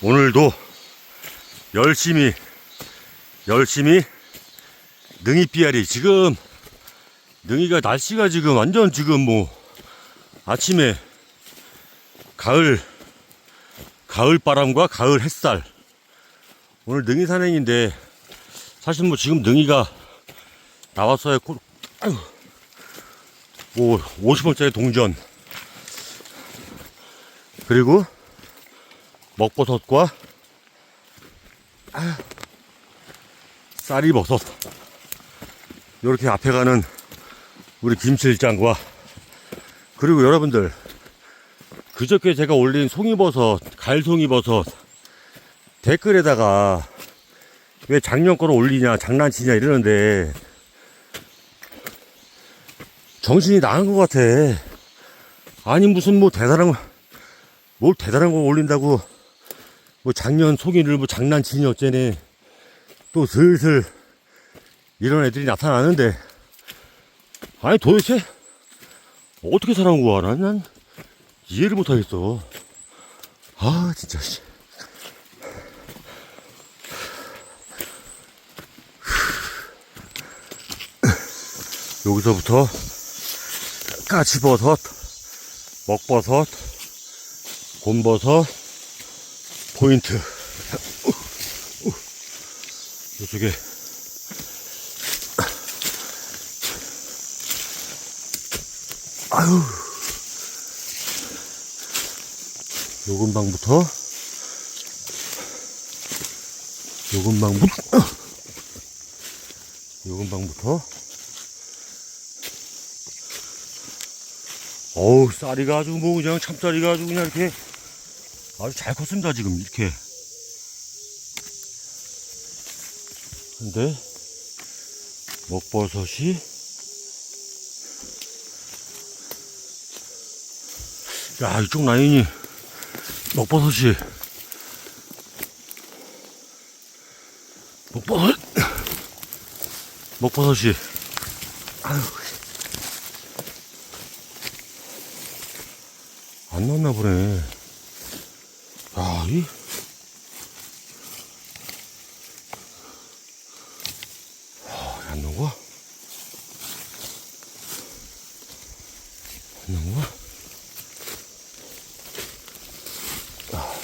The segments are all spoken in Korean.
오늘도 열심히 열심히 능이 삐아리 지금 능이가 날씨가 지금 완전 지금 뭐 아침에 가을 가을 바람과 가을 햇살 오늘 능이 산행인데 사실 뭐 지금 능이가 나왔어요 고- 아유. 뭐 50원짜리 동전 그리고 먹버섯과 아유, 쌀이버섯. 이렇게 앞에 가는 우리 김실장과 그리고 여러분들 그저께 제가 올린 송이버섯 갈송이버섯 댓글에다가 왜 작년 거를 올리냐 장난치냐 이러는데 정신이 나간 것 같아. 아니 무슨 뭐 대단한 거- 뭘 대단한 거 올린다고 뭐 작년 송이를 뭐 장난치니 어째네 또 슬슬 이런 애들이 나타나는데. 아니 도대체 어떻게 살아온 거야 난, 난 이해를 못하겠어. 아 진짜 씨. 여기서부터 까치버섯 먹버섯 곰버섯 포인트. 이쪽에. 아유. 요 근방부터. 요 근방부터. 요 근방부터. 어우 쌀이가 아주 뭐 그냥 참쌀이가 아주 그냥 이렇게 아주 잘 컸습니다 지금. 이렇게. 근데 먹버섯이 야 이쪽 라인이 먹버섯이 먹버섯? 먹버섯이. 아유. 안 났나 보네 야, 이. 아, 안 거야? 안? 아.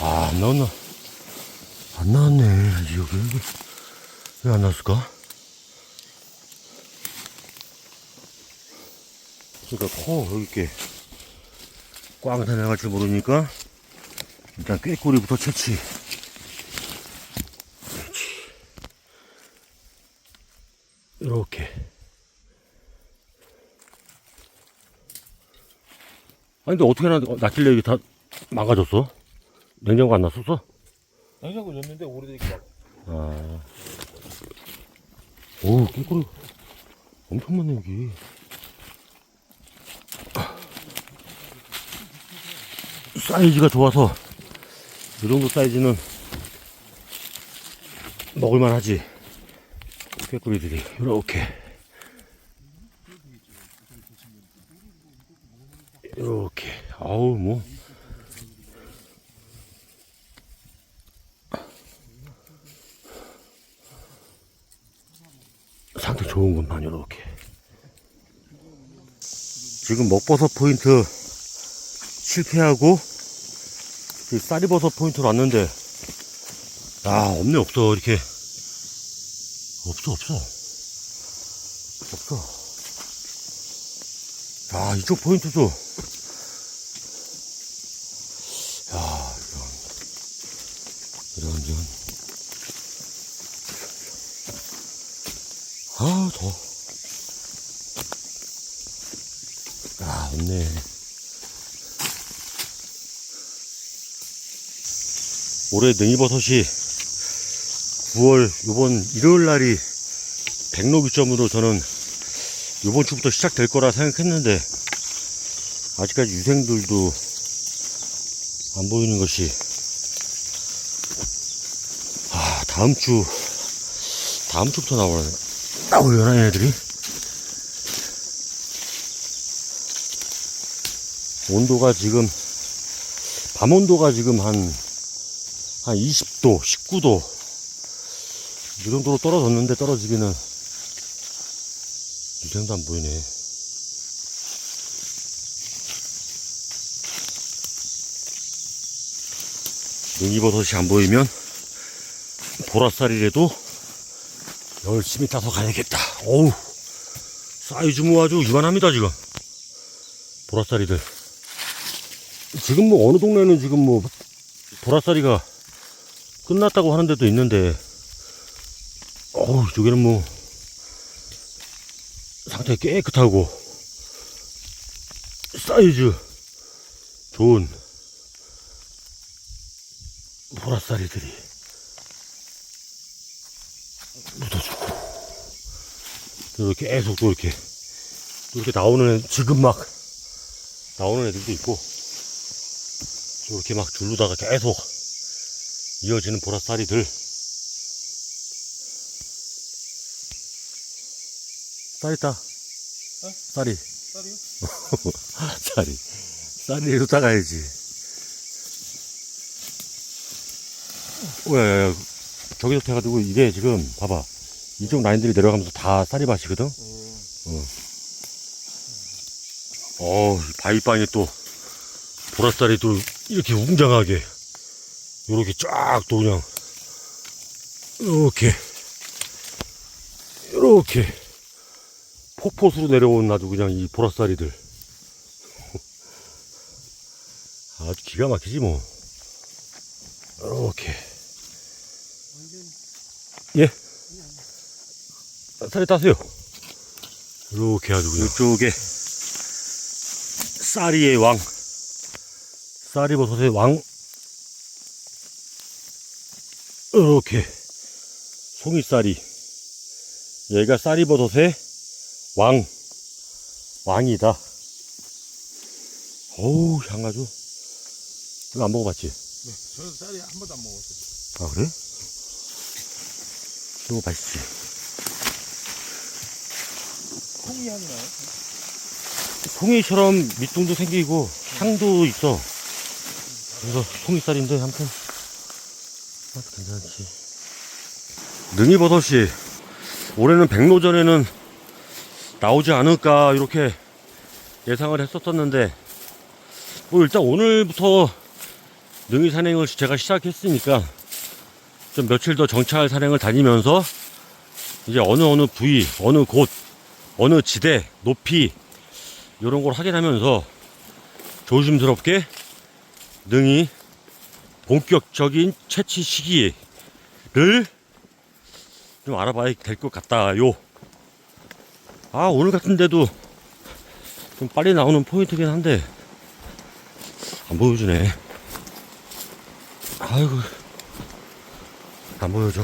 아, 안? 안 나왔네. 여기. 왜 안 나왔을까? 그러니까 코, 여기 이렇게 꽝 다녀갈 줄 모르니까 일단 꾀꼬리부터 채취. 이렇게. 아니, 근데 어떻게 나, 낫길래 이게 다 망가졌어? 냉장고 안 놨었어? 냉장고 였는데 오래되게 막 아. 오, 깨꼬리 엄청 많네, 여기. 사이즈가 좋아서, 이 정도 사이즈는 먹을만 하지. 깨꼬리들이, 이렇게. 이렇게. 아우, 뭐. 상태 좋은 것만 이렇게. 지금 먹버섯 포인트 실패하고 그 쌀이버섯 포인트로 왔는데 아 없네 없어 이렇게. 없어 없어. 없어. 야 이쪽 포인트도 야 이런 이런 이런 아, 더워. 아, 없네. 올해 냉이버섯이 9월, 요번 일요일 날이 백로기점으로 저는 요번 주부터 시작될 거라 생각했는데, 아직까지 유생들도 안 보이는 것이, 아, 다음 주, 다음 주부터 나오네. 나오려나, 얘네들이? 온도가 지금, 밤 온도가 지금 한, 한 20도, 19도, 이 정도로 떨어졌는데 떨어지기는, 유생도 안 보이네. 능이버섯이 안 보이면 보라쌀이라도 열심히 따서 가야겠다. 어우, 사이즈 뭐 아주 이만합니다, 지금. 보라쌀이들. 지금 뭐 어느 동네는 지금 뭐 보라쌀이가 끝났다고 하는 데도 있는데, 어우, 저기는 뭐 상태 깨끗하고 사이즈 좋은 보라쌀이들이 묻어주고 이렇게 계속 또 이렇게 또 이렇게 나오는 애, 지금 막 나오는 애들도 있고 이렇게 막 줄로다가 계속 이어지는 보라쌀이들. 쌀 있다. 쌀이. 쌀이요? 쌀이. 쌀이라도 따가야지. 오야야야. 저기서 해가지고 이게 지금 봐봐. 이쪽 라인들이 내려가면서 다 쌀이밭이거든? 어. 어. 바위방에 또 보라쌀이 또 이렇게 웅장하게. 요렇게 쫙 또 그냥. 이렇게. 이렇게. 폭포수로 내려온 아주 그냥 이 보라쌀이들. 아주 기가 막히지 뭐. 이렇게. 예? 쌀이 따세요. 이렇게 아주 그냥. 이쪽에 쌀이의 왕 쌀이버섯의 왕 이렇게 송이쌀이 얘가 쌀이버섯의 왕 왕이다 어우 향 아주 이거 안 먹어봤지? 네, 저는 쌀이 한 번도 안 먹었어요. 아 그래? 이거 맛있지 콩이 향이 나요? 송이처럼 밑둥도 생기고 향도 있어 그래서 송이쌀인데 아무튼. 아, 괜찮지. 능이버섯이 올해는 백로전에는 나오지 않을까 이렇게 예상을 했었었는데 뭐 일단 오늘부터 능이 산행을 제가 시작했으니까 좀 며칠 더 정찰 산행을 다니면서 이제 어느 어느 부위 어느 곳 어느 지대 높이 이런 걸 확인하면서 조심스럽게 능이 본격적인 채취 시기를 좀 알아봐야 될 것 같다요. 아 오늘 같은데도 좀 빨리 나오는 포인트긴 한데 안 보여주네. 아이고 안 보여줘.